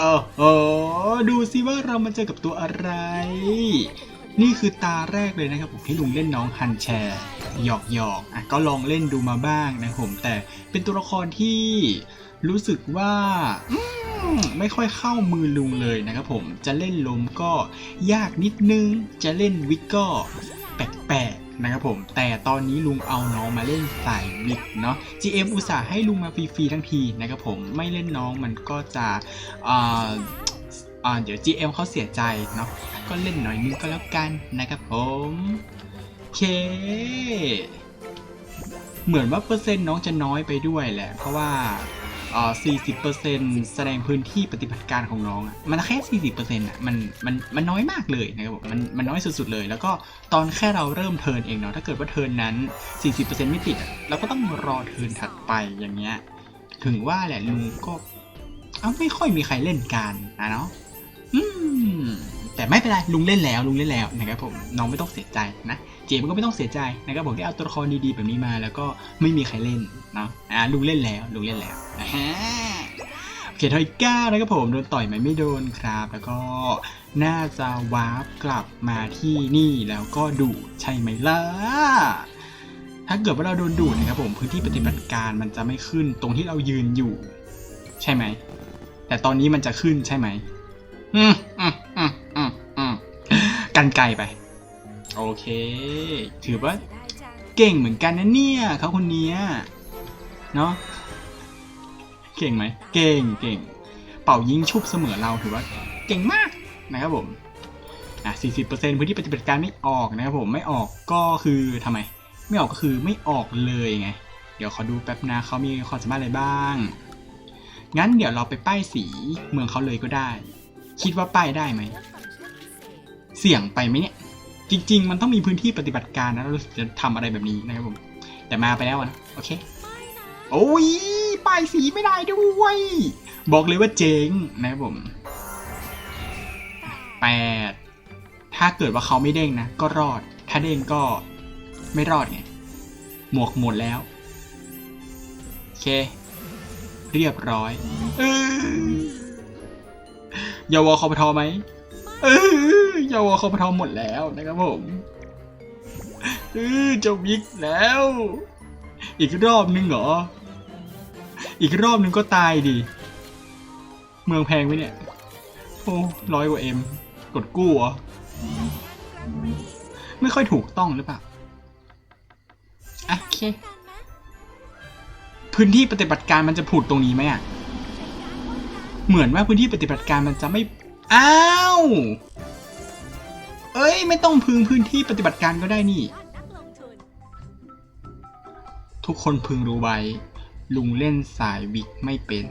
เออเออดูซิว่าเรามาเจอกับตัวอะไร นี่คือตาแรกเลยนะครับผมที่ลุงเล่นน้องฮันแชร์หยอกหยอกอะก็ลองเล่นดูมาบ้างนะครับผมแต่เป็นตัวละครที่รู้สึกว่าไม่ค่อยเข้ามือลุงเลยนะครับผมจะเล่นลมก็ยากนิดนึง จะเล่นวิกก็แปลกๆ นะครับผม แต่ตอนนี้ลุงเอาน้องมาเล่นสายวิกเนาะ GM อุตส่าห์ให้ลุงมาฟรีๆทั้งทีนะครับผมไม่เล่นน้องมันก็จะอ่าอ่าเดี๋ยว GM เขาเสียใจเนาะก็เล่นหน่อยนึงก็แล้วกันนะครับผมเคเหมือนว่าเปอร์เซ็นต์น้องจะน้อยไปด้วยแหละ เพราะว่า อ่า40%แสดงพื้นที่ปฏิบัติการของน้องอะมันแค่ 40%อะมัน มัน มันน้อยมากเลยนะครับมัน มันน้อยสุดๆเลย แล้วก็ตอนแค่เราเริ่มเทิร์นเองเนาะ ถ้าเกิดว่าเทิร์นนั้น 40%ไม่ติดอะเราก็ต้องรอเทิร์นถัดไปอย่างเงี้ย ถึงว่าแหละลุงก็ เอาไม่ค่อยมีใครเล่นกันนะเนาะ อืม แต่ไม่เป็นไรลุงเล่นแล้วลุงเล่นแล้วนะครับผมน้องไม่ต้องเสียใจนะเจมก็ไม่ต้องเสียใจนะครับผมที่เอาตัวละครดีๆแบบนี้มา แล้วก็ไม่มีใครเล่นเนาะอ่าลุงเล่นแล้วลุงเล่นแล้วอ่าฮะโอเคทอยก้านะครับผมโดนต่อยไหมไม่โดนครับ แล้วก็น่าจะวาร์ปกลับมาที่นี่แล้วก็ดูใช่ไหมล่ะถ้าเกิดว่าเราโดนดูดนะครับผมพื้นที่ปฏิบัติการมันจะไม่ขึ้นตรงที่เรายืนอยู่ ใช่ไหมแต่ตอนนี้มันจะขึ้นใช่ไหม อืมอืมอืมอืมอืมกันไกลไป โอเค ถือว่าเก่งเหมือนกันนะเนี่ยเขาคนเนี้ยเนาะเก่งไหมเก่งเก่ง เป่ายิงชุบเสมอเราถือว่า เก่งมากนะครับผมอะ40%พื้นที่ปฏิบัติการไม่ออกนะครับผมไม่ออกก็คือทำไม ไม่ออกก็คือไม่ออกเลยไง เดี๋ยวขอดูแป๊บนะเขามีความสามารถอะไรบ้าง งั้นเดี๋ยวเราไปป้ายสีเมืองเขาเลยก็ได้ คิดว่าป้ายได้ไหม เสี่ยงไปไหมเนี่ย จริง ๆ มันต้องมีพื้นที่ปฏิบัติการนะเราจะทำอะไรแบบนี้นะครับผม แต่มาไปแล้วนะ โอเค โอ้ย ป้ายสีไม่ได้ด้วย บอกเลยว่าเจ๊งนะครับผมแปดถ้าเกิดว่าเขาไม่เด้งนะ ก็รอด ถ้าเด้งก็ไม่รอดไง หมวกหมดแล้ว โอเค เรียบร้อย เออ ยาวคอปทอไหมเออยาวคอปทอหมดแล้วนะครับผมเออจะวิกแล้ว อีกรอบนึงเหรอ อีกรอบนึงก็ตายดิ เมืองแพงไหมเนี่ย โอ้ร้อยกว่าเอ็ม กดกู้เหรอ ไม่ค่อยถูกต้องหรือเปล่าโอเค พื้นที่ปฏิบัติการมันจะผุดตรงนี้ไหมอะ เหมือนว่าพื้นที่ปฏิบัติการมันจะไม่อ้าวเอ้ย ไม่ต้องพึงพื้นที่ปฏิบัติการก็ได้นี่ ทุกคนพึงรู้ไว้ ลุงเล่นสายวิกไม่เป็น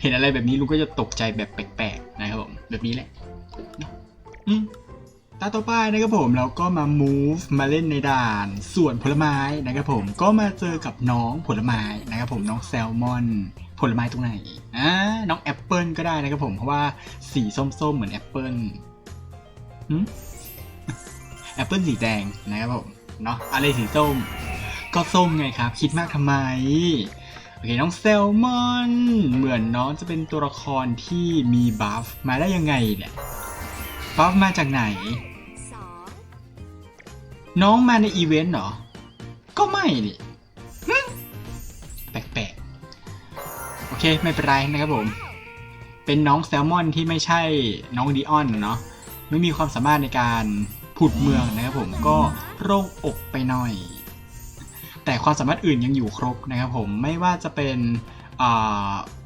เห็นอะไรแบบนี้ลุงก็จะตกใจแบบแปลกๆนะครับผมแบบนี้แหละตาต่อไปนะครับผมเราก็มา move มาเล่นในด่านส่วนผลไม้นะครับผมก็มาเจอกับน้องผลไม้นะครับผมน้องแซลมอน ลไม้ตรงไหนอ่าน้องแอปเปิลก็ได้นะครับผมเพราะว่าสีส้มๆเหมือนแอปเปิลหืมแอปเปิลสีแดงนะครับผมเนาะอะไรสีส้ม ก็ส้มไงครับ คิดมากทำไมโอเคน้องแซลมอน เหมือนน้องจะเป็นตัวละครที่มีบัฟมาได้ยังไงเนี่ยบัฟมาจากไหน น้องมาในอีเวนต์เหรอ ก็ไม่นี่ เคไม่เป็นไรนะครับผม เป็นน้องแซลมอนที่ไม่ใช่น้องดีออนเนาะไม่มีความสามารถในการผุดเมืองนะครับผมก็โล่งอกไปหน่อย แต่ความสามารถอื่นยังอยู่ครบนะครับผมไม่ว่าจะเป็น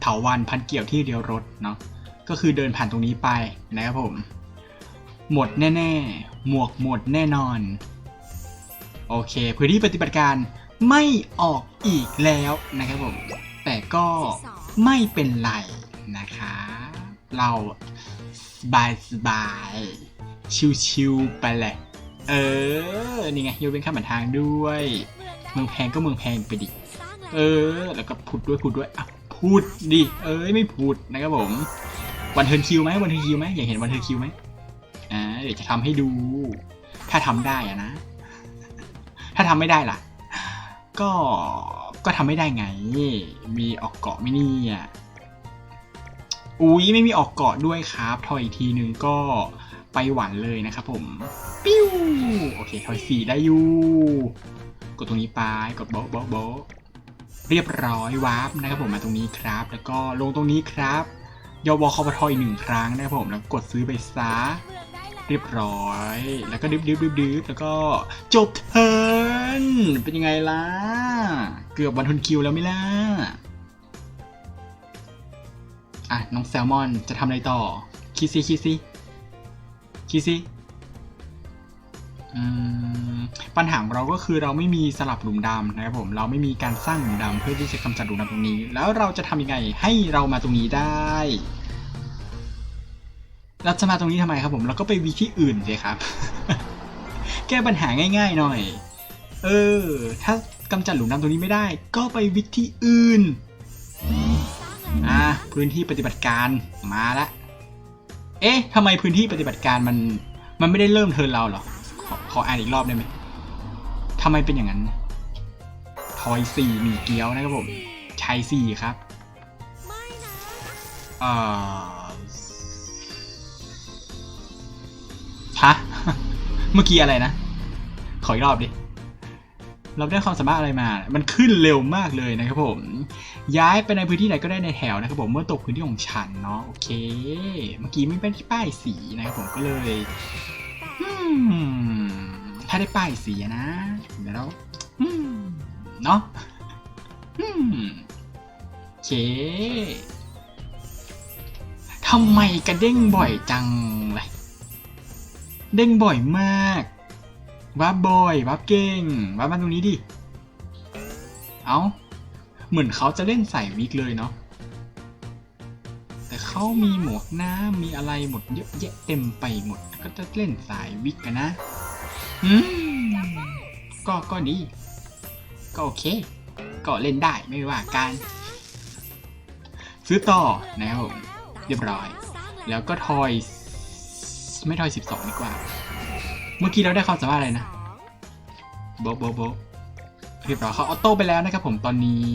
เถาวันพันเกี่ยวที่เดียวรถเนาะก็คือเดินผ่านตรงนี้ไปนะครับผม หมดแน่ ๆ หมวกหมดแน่นอน โอเคพื้นที่ปฏิบัติการไม่ออกอีกแล้วนะครับผม แต่ก็ ไม่เป็นไรนะคะ เราสบายสบายๆชิวๆไปเลยเออ นี่ไงยกเป็นข้ามทางด้วย เมืองแพงก็เมืองแพงไปดิ เออ แล้วก็พูดด้วยพูดด้วยอะพูดดิ เอ้ยไม่พูดนะครับผม วันเทิร์นคิวไหมวันเทิร์นคิวไหมอยากเห็นวันเทิร์นคิวไหมอ่าเดี๋ยวจะทำให้ดู ถ้าทำได้อะนะ ถ้าทำไม่ได้ล่ะ ก็ ก็ทำไม่ได้ไง มีออกเกาะไม่นี่อะอุ้ยไม่มีออกเกาะด้วยครับทอยอีกทีนึงก็ไปหวันเลยนะครับผม ปิ้ว โอเคทอยสี่ได้อยู่ กดตรงนี้ไป กดโบ๊ะโบ๊ะโบ๊ะเรียบร้อยวาร์ปนะครับผมมาตรงนี้ครับ แล้วก็ลงตรงนี้ครับยอบอคอปทอยหนึ่งครั้งนะครับผมแล้วกดซื้อไปซะเรียบร้อย แล้วก็ดึบดึบดึบดึบแล้วก็จบเทิร์ นเป็นยังไงล่ะ เกือบวันทุนคิวแล้วไม่ล่ะ อะ น้องแซลมอนจะทำอะไรต่อ คิดซิคิดซิคิดซิปัญหาของเราก็คือเราไม่มีสลับหลุมดำนะครับผมเราไม่มีการสร้างหลุมดำเพื่อที่จะกำจัดหลุมดำตรงนี้ แล้วเราจะทำยังไงให้เรามาตรงนี้ได้ เราจะมาตรงนี้ทำไมครับผมเราก็ไปวิธีอื่นสิครับ แก้ปัญหาง่าย ๆ หน่อย เออ ถ้ากำจัดหลุมดำตรงนี้ไม่ได้ ก็ไปวิธีอื่น อะ พื้นที่ปฏิบัติการมาละ เอ๊ะทำไมพื้นที่ปฏิบัติการมัน มันไม่ได้เริ่มเทิร์นเราเหรอ ขอขออ่านอีกรอบได้ไหมทำไมเป็นอย่างนั้น ทอยสี่มีเกี้ยวนะครับผมชัยสี่ครับเอ่อฮะ เมื่อกี้อะไรนะ ขออีกรอบดิ เราได้ความสามารถอะไรมา มันขึ้นเร็วมากเลยนะครับผม ย้ายไปในพื้นที่ไหนก็ได้ในแถวนะครับผมเมื่อตกพื้นที่ของฉันเนาะโอเค เมื่อกี้ไม่เป็นที่ป้ายสีนะครับผมก็เลยถ้าได้ป้ายสีนะเดี๋ยวเราเนาะโอเคทำไมกระเด้งบ่อยจังเลย เด้งบ่อยมาก วับบอยวับเก่งวับมาตรงนี้ดิ เอาเหมือนเขาจะเล่นใส่วิกเลยเนาะ แต่เขามีหมวกน้ำมีอะไรหมดเยอะแยะเต็มไปหมด ก็จะเล่นสายวิกกันนะ อืม ก็ก็ดี ก็โอเค ก็เล่นได้ไม่ว่ากันซื้อต่อนะครับผมเรียบร้อย แล้วก็ทอย ไม่ทอย 12 ดีกว่า เมื่อกี้เราได้ความสามารถอะไรนะโบะโบะโบะเรียบร้อยเขาออโต้ไปแล้วนะครับผมตอนนี้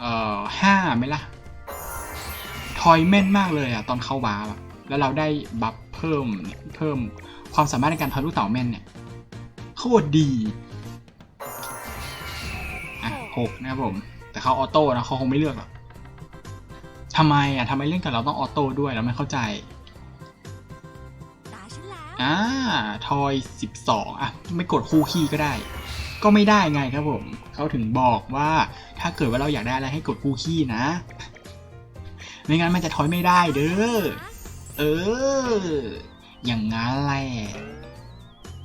เอ่อห้าไหมล่ะ ทอยแม่นมากเลยอะตอนเข้าวาร์ปแล้วเราได้บัฟเพิ่มเพิ่มความสามารถในการทอยลูกเต๋าแม่นเนี่ยโคตรดี อะหกนะครับผม แต่เขาออโต้นะเขาคงไม่เลือกหรอกทำไมอะทำไมเล่นกับเราต้องออโต้ด้วยเราไม่เข้าใจ อ่าทอย 12 อะ ไม่กดคู่คีย์ก็ได้ ก็ไม่ได้ไงครับผม เขาถึงบอกว่าถ้าเกิดว่าเราอยากได้อะไรให้กดคู่คีย์นะ ไม่งั้นมันจะทอยไม่ได้เด้อ เออ อย่างงั้นแหละ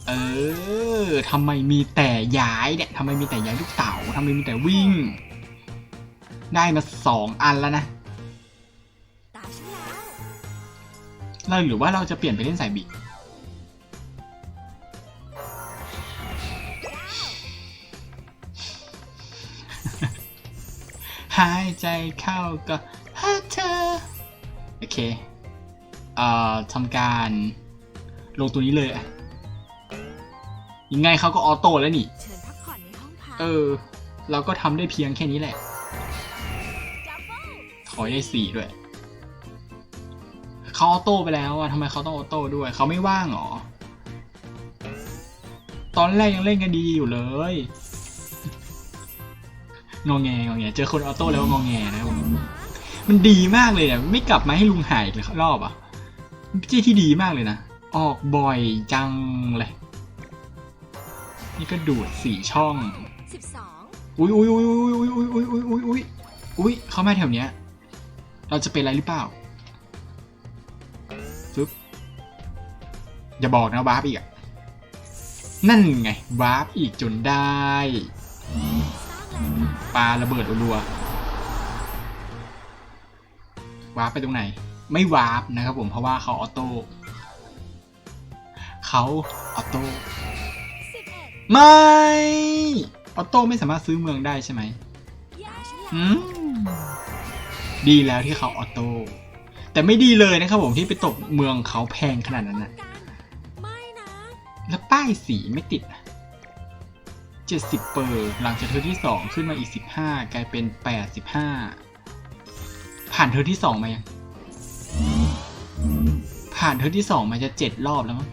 เออทำไมมีแต่ย้ายเนี่ยทำไมมีแต่ย้ายลูกเต๋าทำไมมีแต่วิ่ง ได้มาสองอันแล้วนะเราหรือว่าเราจะเปลี่ยนไปเล่นสายบิก หายใจเข้าก็หาเธอ โอเค เอ่อทำการลงตัวนี้เลยอะยังไงเขาก็ออโต้แล้วนี่เชิญพักผ่อนในห้องพักเออ เราก็ทำได้เพียงแค่นี้แหละ ถอยได้สี่ด้วย เขาออโต้ไปแล้วอะทำไมเขาต้องออโต้ด้วย เขาไม่ว่างเหรอ ตอนแรกยังเล่นกันดีอยู่เลย งอแงงอแงเจอคนออโต้แล้วก็งอแงนะครับผมมันดีมากเลยอะไม่กลับมาให้ลุงหายอีกเลยรอบอะมันเป็นที่ดีมากเลยนะ ออกบ่อยจังเลยนี่ก็ดูดสี่ช่องสิบสองอุ้ยอุ้ยอุ้ยอุ้ยอุ้ยอุ้ยอุ้ยอุ้ยอุ้ยอุ้ยเข้ามาแถวเนี้ย เราจะเป็นอะไรหรือเปล่าปึ๊บอย่าบอกนะวาร์ปอีกอะนั่นไงวาร์ปอีกจนได้ ปลาระเบิดรัววาร์ปไปตรงไหน ไม่วาร์ปนะครับผมเพราะว่าเขาออโต้เขาออโต้ไม่ออโต้ไม่สามารถซื้อเมืองได้ใช่ไหมดีแล้วที่เขาออโต้แต่ไม่ดีเลยนะครับผมที่ไปตกเมืองเขาแพงขนาดนั้นนะแล้วป้ายสีไม่ติดนะ 70 เปอร์ หลังจากเทิที่ 2 ขึ้นมาอีก 15 กลายเป็น 85 ผ่านเธอที่ 2 มายัง ผ่านเธอที่ 2 มาจะ 7 รอบแล้วมั้ง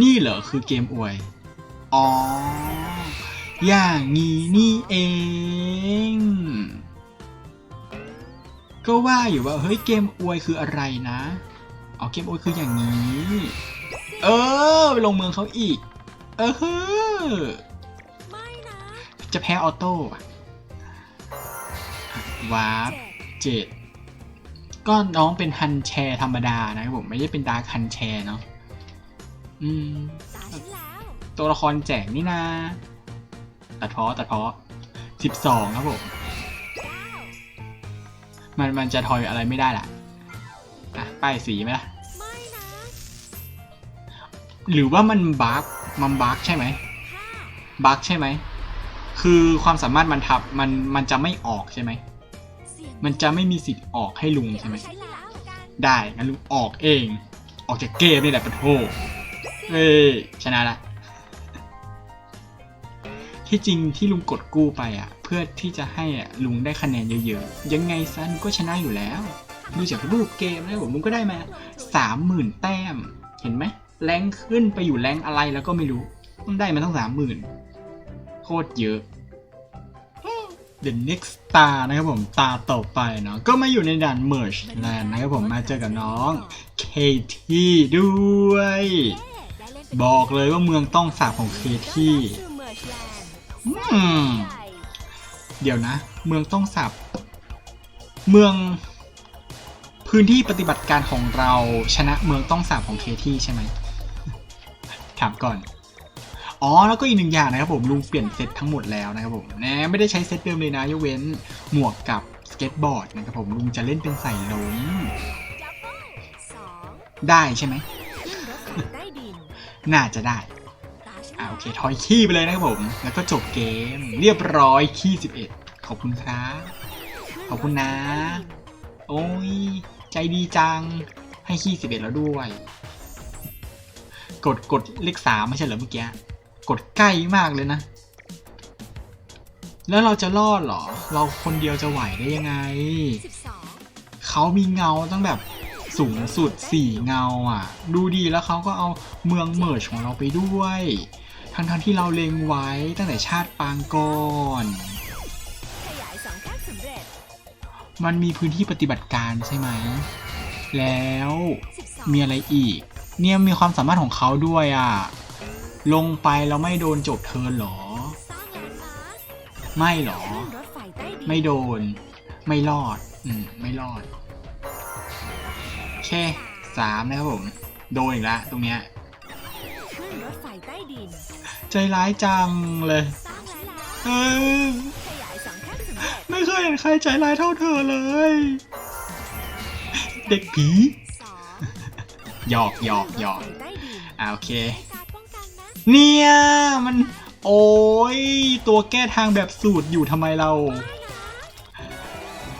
นี่เหรอคือเกมอวย อ๋อย่างงี้นี่เอง ก็ว่าอยู่ว่า เฮ้ยเกมอวยคืออะไรนะ เอาเกมอวยคืออย่างนี้ เออ ไปลงเมืองเขาอีก เออเฮ้อไม่นะ จะแพ้ออโต้อะวาร์ปเจ็ดเจ็ดก็น้องเป็นฮันแชร์ธรรมดานะครับผม ไม่ได้เป็นดาร์คฮันแชร์เนาะอืม ตาฉันแล้วตัวละครแจกนี่นาตัดเพาะตัดเพาะสิบสองครับผมเก้ามันมันจะทอยอะไรไม่ได้ล่ะอะป้ายสีไหมล่ะ ไม่นะ หรือว่ามันบั๊ก มันบั๊กใช่ไหมบั๊กใช่ไหม คือความสามารถมันทับมันมันจะไม่ออกใช่ไหม มันจะไม่มีสิทธิ์ออกให้ลุงใช่ไหม ได้งั้นลุงออกเอง ออกจากเกมนี่แหละปะโทเอ้ชนะละ ที่จริงที่ลุงกดกู้ไปอะ เพื่อที่จะให้อะลุงได้คะแนนเยอะๆ ยังไงซะลุงก็ชนะอยู่แล้ว ดูจากรูปเกมแล้วผมลุงก็ได้มาสามหมื่นแต้ม เห็นไหม แรงขึ้นไปอยู่แรงอะไรแล้วก็ไม่รู้ต้องได้มาตั้งสามหมื่นโคตรเยอะ The next star นะครับผมตาต่อไปเนาะก็มาอยู่ในด่าน merge land นะครับผมมาเจอกับน้อง KT ด้วยเย้ได้เล่นเป็นบอกเลยว่าเมืองต้องสาบของ KT อืมเดี๋ยวนะ เมืองต้องสับ เมือง พื้นที่ปฏิบัติการของเราชนะเมืองต้องสับของเคที่ใช่ไหม ถามก่อน อ๋อ แล้วก็อีกหนึ่งอย่างนะครับผมลุงเปลี่ยนเซตทั้งหมดแล้วนะครับผมนะไม่ได้ใช้เซตเดิมเลยนะยกเว้นหมวกกับสเก็ตบอร์ดนะครับผมลุงจะเล่นเป็นใส่ล้มได้ใช่ไหมน่าจะได้อ่าวโอเคทอยขี้ไปเลยนะครับผม แล้วก็จบเกม เรียบร้อยขี้11ขอบคุณครับขอบคุณนะ โอ้ย ใจดีจัง ให้ขี้11แล้วด้วย กดกดเลขสามไม่ใช่เหรอเมื่อกี้ กดใกล้มากเลยนะ แล้วเราจะรอดเหรอ เราคนเดียวจะไหวได้ยังไง เขามีเงาตั้งแบบสูงสุด4เงาอะ ดูดีแล้วเขาก็เอาเมืองเมิร์ชของเราไปด้วย ทั้งทที่เราเลงไว้ตั้งแต่ชาติปางก่อนมันมีพื้นที่ปฏิบัติการใช่ไหม แล้วมีอะไรอีก เนี่ยมีความสามารถของเขาด้วยอะ ลงไปแล้วไม่โดนจบเทิร์นเหรอสร้างแลนด์มาร์คไม่เหรอขึ้นรถไฟใต้ดินไม่โดน ไม่รอด อืม ไม่รอดโอเคสามนะครับผม โดนอีกแล้วตรงเนี้ยขึ้นรถไฟใต้ดินใจร้ายจังเลยสร้างแล้วเออขยายสองแคบสำเร็จไม่เคยเห็นใครใจร้ายเท่าเธอเลย เด็กผีสอง หยอกหยอกหยอกขึ้นรถไฟใต้ดินอ่าโอเคใช้การป้องกันนะเนี่ย มัน โอ้ย ตัวแก้ทางแบบสูตรอยู่ทำไมเรา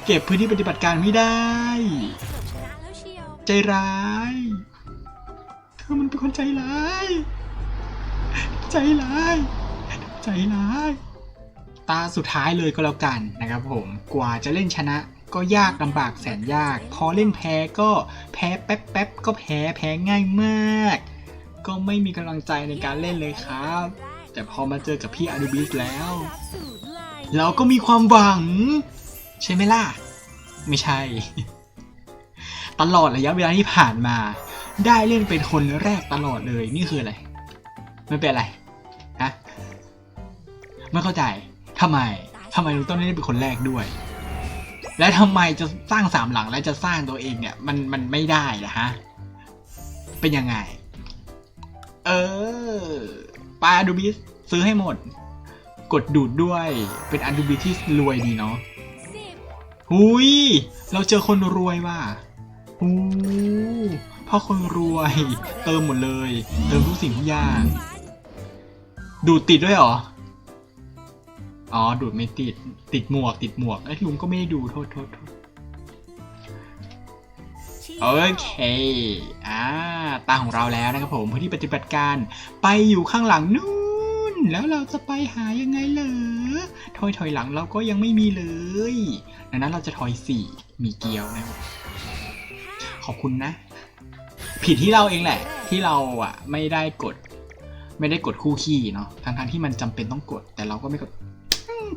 เก็บพื้นที่ปฏิบัติการไม่ได้เกือบชนะแล้วเชียวใจร้ายเธอมันเป็นคนใจร้าย ใจร้าย ใจร้าย ตาสุดท้ายเลยก็แล้วกันนะครับผม กว่าจะเล่นชนะ ก็ยากลำบากแสนยาก พอเล่นแพ้ก็แพ้แป๊บแป๊บก็แพ้แพ้ง่ายมาก ก็ไม่มีกำลังใจในการเล่นเลยครับ แต่พอมาเจอกับพี่อาริบิสแล้ว เราก็มีความหวัง ใช่ไหมล่ะ ไม่ใช่ ตลอดระยะเวลาที่ผ่านมา ได้เล่นเป็นคนแรกตลอดเลยนี่คืออะไร ไม่เป็นไรฮะไม่เข้าใจทำไมทำไมลุงต้องเล่นเป็นคนแรกด้วย และทำไมจะสร้างสามหลังและจะสร้างตัวเองเนี่ย มันมันไม่ได้นะฮะ เป็นยังไง เออปลาดูบิสซื้อให้หมด กดดูดด้วย เป็นอันดูบิที่รวยดีเนาะหุยเราเจอคนรวยว่ะหูพ่อคนรวย เติมหมดเลย เติมทุกสิ่งทุกอย่าง ดูดติดด้วยเหรอ อ๋อ ดูดไม่ติด ติดหมวก ติดหมวกเอ้ยลุงก็ไม่ได้ดู โทษโทษโทษโอเค อ่า ตาของเราแล้วนะครับผมพื้นที่ปฏิบัติการ ไปอยู่ข้างหลังนู่นแล้วเราจะไปหายังไงเหรอ ถอยถอยหลังเราก็ยังไม่มีเลย ดังนั้นเราจะถอยสี่ มีเกียวนะครับ ขอบคุณนะ ผิดที่เราเองแหละ ที่เราอะไม่ได้กด ไม่ได้กดคู่ขี้เนาะ ทั้งทที่มันจำเป็นต้องกด แต่เราก็ไม่กด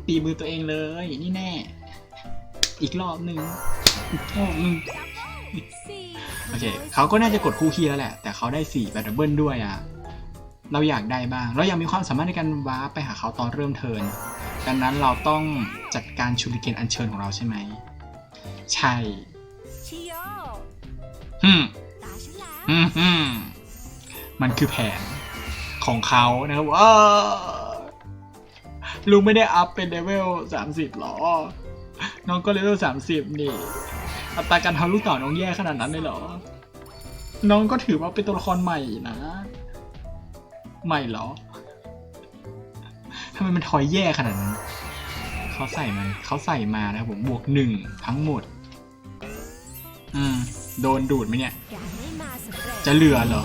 ตีมือตัวเองเลย นี่แน่ อีกรอบหนึ่งอีกรอบหนึ่งสี่โอเคเขาก็น่าจะกดคู่ขี้แล้วแหละ แต่เขาได้4แบบดับเบิลด้วยอะ เราอยากได้บ้าง เราอยากมีความสามารถในการว้าร์ปไปหาเขาตอนเริ่มเทิร์นดังนั้นเราต้องจัดการชูริเกนอัญเชิญของเราใช่ไหม ใช่ชิโยฮึมตาฉันแล้วฮึมฮึมมันคือแผนของเขานะครับว่า ลุงไม่ได้อัพเป็นเลเวล30หรอ น้องก็เลเวล30นี่ อัตราการทำลูกเต่าน้องแย่ขนาดนั้นเลยเหรอ น้องก็ถือว่าเป็นตัวละครใหม่นะ ใหม่เหรอทำไมมันทอยแย่ขนาดนั้น เขาใส่มันเขาใส่มานะครับผมบวกหนึ่งทั้งหมด อืม โดนดูดไหมเนี่ย จะเหลือเหรอ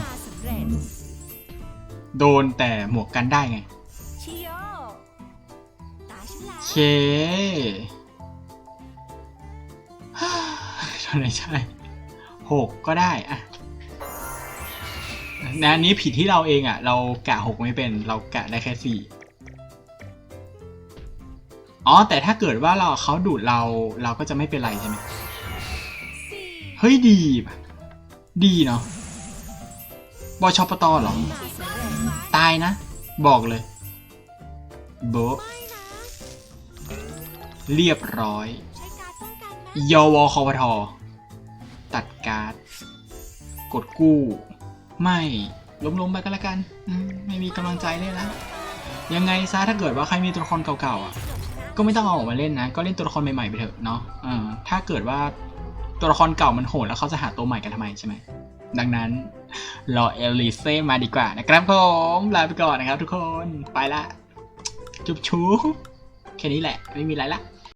โดนแต่หมวกกันได้ไง เคเท่าไหร่ใช่หกก็ได้อะนะอันนี้ผิดที่เราเองอะ่ะ เรากะหกไม่เป็น เรากะได้แค่สี่อ๋อ แต่ถ้าเกิดว่าเราเขาดูดเราเราก็จะไม่เป็นไรใช่ไหมเฮ้ยดีป่ะดีเนาะบอชอปตอเหรอ ตายนะ บอกเลย โบ เรียบร้อยใช้การป้องกันไหมยวคอพทตัดการ์ด กดกู้ ไม่ล้มๆไปก็แล้วกันอืมไม่มีกำลังใจเลยนะยังไงซะถ้าเกิดว่าใครมีตัวละครเก่าๆอะ ก็ไม่ต้องเอาออกมาเล่นนะ ก็เล่นตัวละครใหม่ๆไปเถอะเนาะเออถ้าเกิดว่าตัวละครเก่ามันโหดแล้วเขาจะหาตัวใหม่กันทำไมใช่ไหมดังนั้นรอเอลลิเซ่มาดีกว่านะครับผมลาไปก่อนนะครับทุกคนไปละ จุบชูแค่นี้แหละ ไม่มีอะไรละ